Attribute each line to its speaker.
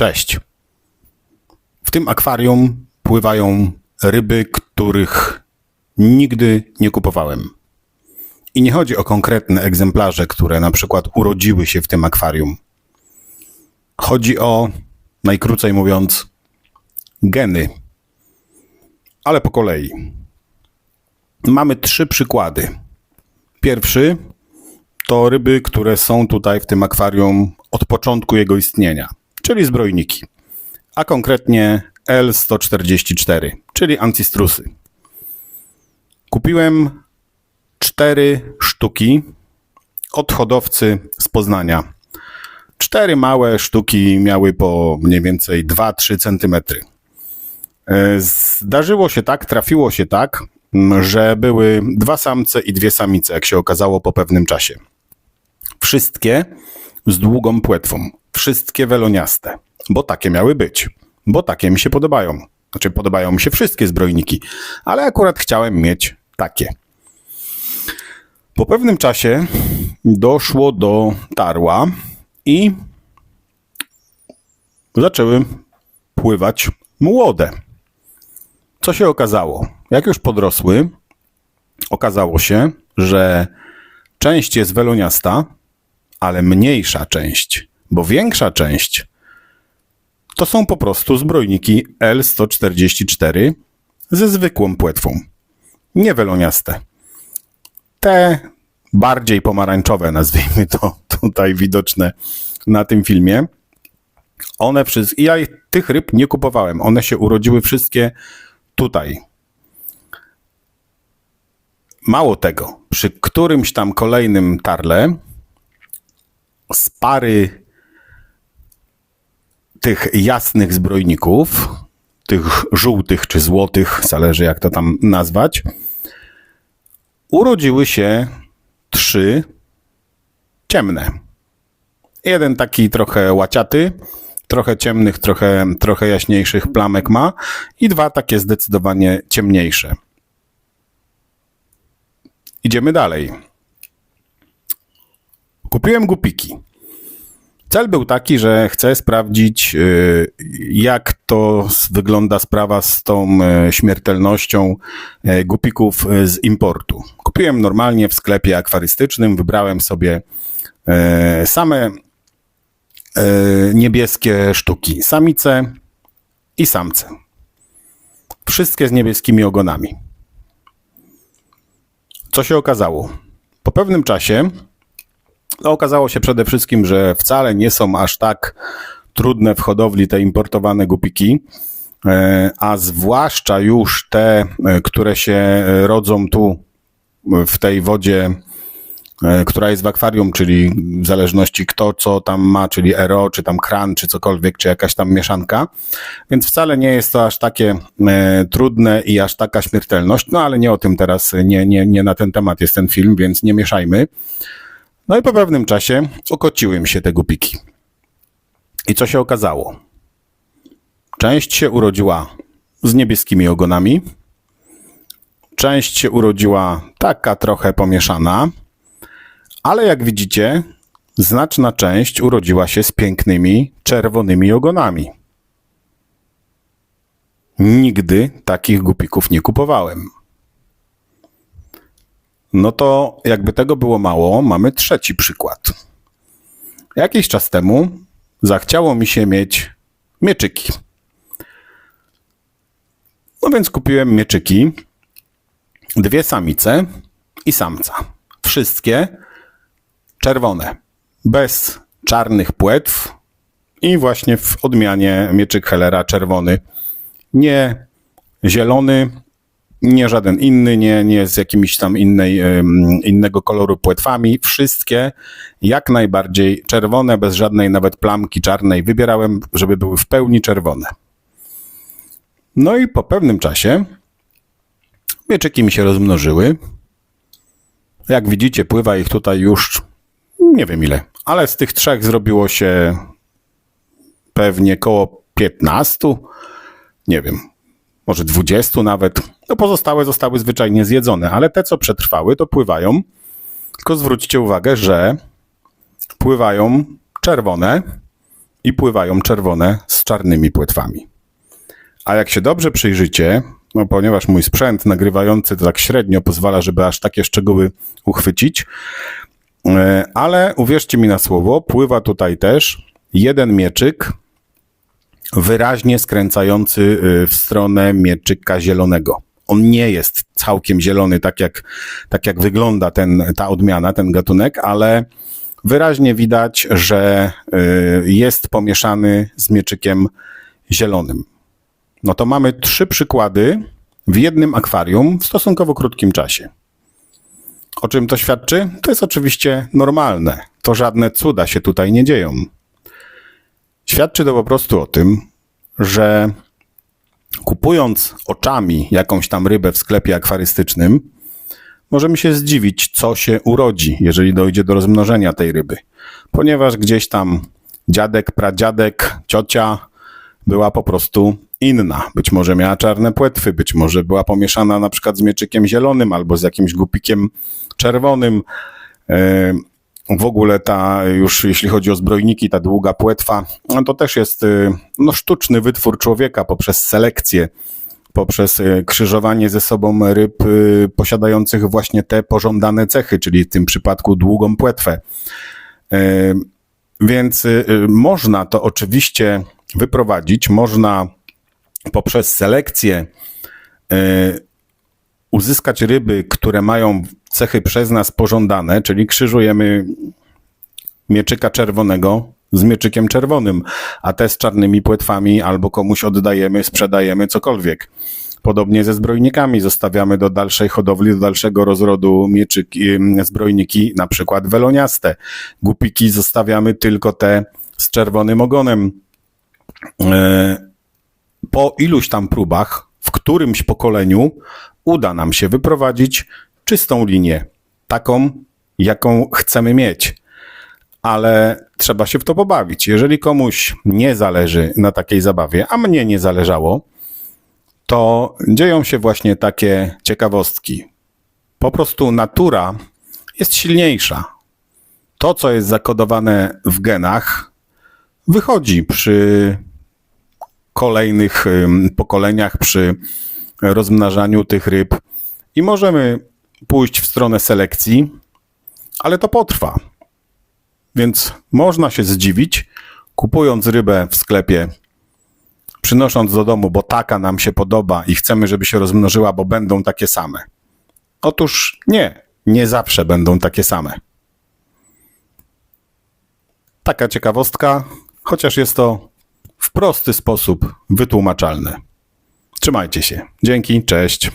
Speaker 1: Cześć. W tym akwarium pływają ryby, których nigdy nie kupowałem. I nie chodzi o konkretne egzemplarze, które na przykład urodziły się w tym akwarium. Chodzi o, najkrócej mówiąc, geny. Ale po kolei. Mamy trzy przykłady. Pierwszy to ryby, które są tutaj w tym akwarium od początku jego istnienia, czyli zbrojniki, a konkretnie L144, czyli ancistrusy. Kupiłem cztery sztuki od hodowcy z Poznania. Cztery małe sztuki miały po mniej więcej 2-3 centymetry. E, Zdarzyło się tak, trafiło się tak, m, że były dwa samce i dwie samice, jak się okazało po pewnym czasie. Wszystkie z długą płetwą, wszystkie weloniaste, bo takie miały być, bo takie mi się podobają. Znaczy, podobają mi się wszystkie zbrojniki, ale akurat chciałem mieć takie. Po pewnym czasie doszło do tarła i zaczęły pływać młode. Co się okazało? Jak już podrosły, okazało się, że część jest weloniasta, ale mniejsza część, bo większa część to są po prostu zbrojniki L144 ze zwykłą płetwą, nie weloniaste. Te bardziej pomarańczowe, nazwijmy to tutaj widoczne na tym filmie, one wszystkie, ja tych ryb nie kupowałem, one się urodziły wszystkie tutaj. Mało tego, przy którymś tam kolejnym tarle z pary tych jasnych zbrojników, tych żółtych czy złotych, zależy jak to tam nazwać, urodziły się trzy ciemne. Jeden taki trochę łaciaty, trochę ciemnych, trochę, trochę jaśniejszych plamek ma i dwa takie zdecydowanie ciemniejsze. Idziemy dalej. Kupiłem gupiki. Cel był taki, że chcę sprawdzić, y, jak to wygląda sprawa z tą e, śmiertelnością e, gupików z importu. Kupiłem normalnie w sklepie akwarystycznym, wybrałem sobie same niebieskie sztuki, samice i samce. Wszystkie z niebieskimi ogonami. Co się okazało? Po pewnym czasie no, okazało się przede wszystkim, że wcale nie są aż tak trudne w hodowli te importowane gupiki, e, a zwłaszcza już te, e, które się rodzą tu e, w tej wodzie, która jest w akwarium, czyli w zależności kto co tam ma, czyli RO, czy tam kran, czy cokolwiek, czy jakaś tam mieszanka. Więc wcale nie jest to aż takie trudne i aż taka śmiertelność, no ale nie o tym teraz, nie, nie, nie na ten temat jest ten film, więc nie mieszajmy. No i po pewnym czasie okociły mi się te gupiki. I co się okazało? Część się urodziła z niebieskimi ogonami, część się urodziła taka trochę pomieszana, ale jak widzicie, znaczna część urodziła się z pięknymi czerwonymi ogonami. Nigdy takich gupików nie kupowałem. No to jakby tego było mało, mamy trzeci przykład. Jakiś czas temu zachciało mi się mieć mieczyki. No więc kupiłem mieczyki, dwie samice i samca. Wszystkie czerwone, bez czarnych płetw i właśnie w odmianie mieczyk Hellera czerwony. Nie zielony, nie żaden inny, nie, nie z jakimiś tam innej, innego koloru płetwami. Wszystkie jak najbardziej czerwone, bez żadnej nawet plamki czarnej. Wybierałem, żeby były w pełni czerwone. No i po pewnym czasie mieczyki mi się rozmnożyły. Jak widzicie, pływa ich tutaj już nie wiem ile, ale z tych trzech zrobiło się pewnie koło 15, nie wiem, może 20 nawet. No pozostałe zostały zwyczajnie zjedzone, ale te, co przetrwały, to pływają. Tylko zwróćcie uwagę, że pływają czerwone i pływają czerwone z czarnymi płetwami. A jak się dobrze przyjrzycie, no ponieważ mój sprzęt nagrywający to tak średnio pozwala, żeby aż takie szczegóły uchwycić, e, ale uwierzcie mi na słowo, pływa tutaj też jeden mieczyk wyraźnie skręcający y, w stronę mieczyka zielonego. On nie jest całkiem zielony, tak jak, tak jak wygląda ten, ta odmiana, ten gatunek, ale wyraźnie widać, że y, jest pomieszany z mieczykiem zielonym. No to mamy trzy przykłady w jednym akwarium w stosunkowo krótkim czasie. O czym to świadczy? To jest oczywiście normalne. To żadne cuda się tutaj nie dzieją. Świadczy to po prostu o tym, że kupując oczami jakąś tam rybę w sklepie akwarystycznym, możemy się zdziwić, co się urodzi, jeżeli dojdzie do rozmnożenia tej ryby. Ponieważ gdzieś tam dziadek, pradziadek, ciocia była po prostu inna. Być może miała czarne płetwy, być może była pomieszana na przykład z mieczykiem zielonym albo z jakimś gupikiem czerwonym. W ogóle ta, już jeśli chodzi o zbrojniki, ta długa płetwa, no to też jest y, no, sztuczny wytwór człowieka poprzez selekcję, poprzez y, krzyżowanie ze sobą ryb y, posiadających właśnie te pożądane cechy, czyli w tym przypadku długą płetwę. Więc można to oczywiście wyprowadzić, można poprzez selekcję uzyskać ryby, które mają cechy przez nas pożądane, czyli krzyżujemy mieczyka czerwonego z mieczykiem czerwonym, a te z czarnymi płetwami albo komuś oddajemy, sprzedajemy, cokolwiek. Podobnie ze zbrojnikami zostawiamy do dalszej hodowli, do dalszego rozrodu mieczyki, zbrojniki, na przykład weloniaste. Gupiki zostawiamy tylko te z czerwonym ogonem. E, po iluś tam próbach, w którymś pokoleniu uda nam się wyprowadzić czystą linię, taką, jaką chcemy mieć. Ale trzeba się w to pobawić. Jeżeli komuś nie zależy na takiej zabawie, a mnie nie zależało, to dzieją się właśnie takie ciekawostki. Po prostu natura jest silniejsza. To, co jest zakodowane w genach, wychodzi przy kolejnych pokoleniach, przy rozmnażaniu tych ryb i możemy pójść w stronę selekcji, ale to potrwa. Więc można się zdziwić, kupując rybę w sklepie, przynosząc do domu, bo taka nam się podoba i chcemy, żeby się rozmnożyła, bo będą takie same. Otóż nie, nie zawsze będą takie same. Taka ciekawostka, chociaż jest to w prosty sposób wytłumaczalne. Trzymajcie się. Dzięki, cześć.